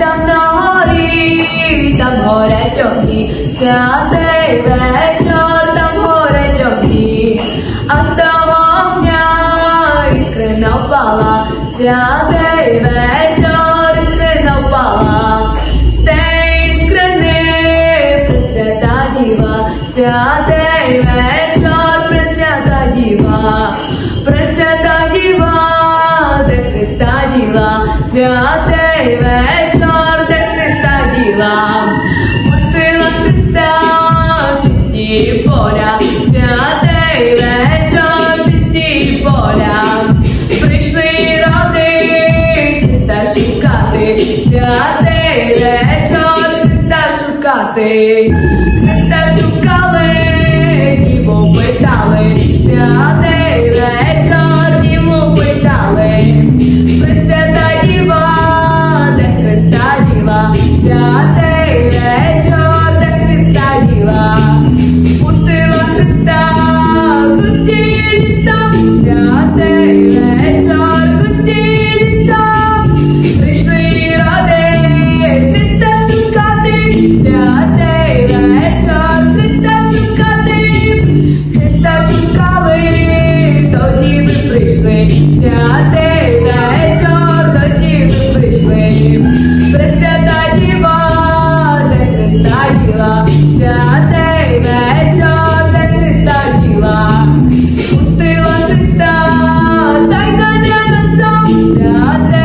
Там на горі, там горять огні, святий вечір, там горять огні, а того огня іскрина впала, святий вечір, іскрина впала, з тієї іскрини пресвята діва, святий вечір, святий вечір, де Христа діла, пустила Христа чисті поля, святий вечір, чисті поля, прийшли роди Христа шукати, святий вечір, Христа шукати, Христа шукали, रात yeah us up.